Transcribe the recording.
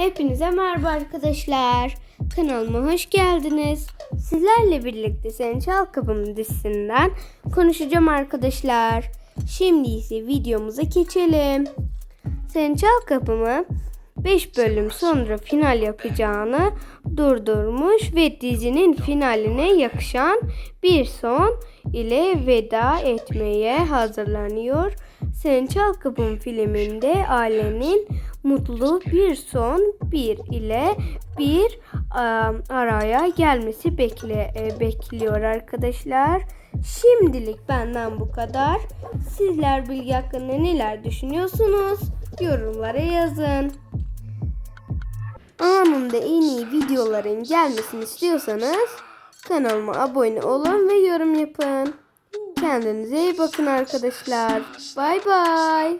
Hepinize merhaba arkadaşlar. Kanalıma hoş geldiniz. Sizlerle birlikte Sen Çal Kapımı dizisinden konuşacağım arkadaşlar. Şimdi ise videomuza geçelim. Sen Çal Kapımı 5 bölüm sonra final yapacağını durdurmuş ve dizinin finaline yakışan bir son ile veda etmeye hazırlanıyor. Sen Çal Kapım filminde ailenin mutlu bir son bir ile bir araya gelmesi bekle e, bekliyor arkadaşlar. Şimdilik benden bu kadar. Sizler bilgi hakkında neler düşünüyorsunuz? Yorumlara yazın. Anında en iyi videoların gelmesini istiyorsanız kanalıma abone olun ve yorum yapın. Kendinize iyi bakın arkadaşlar. Bay bay.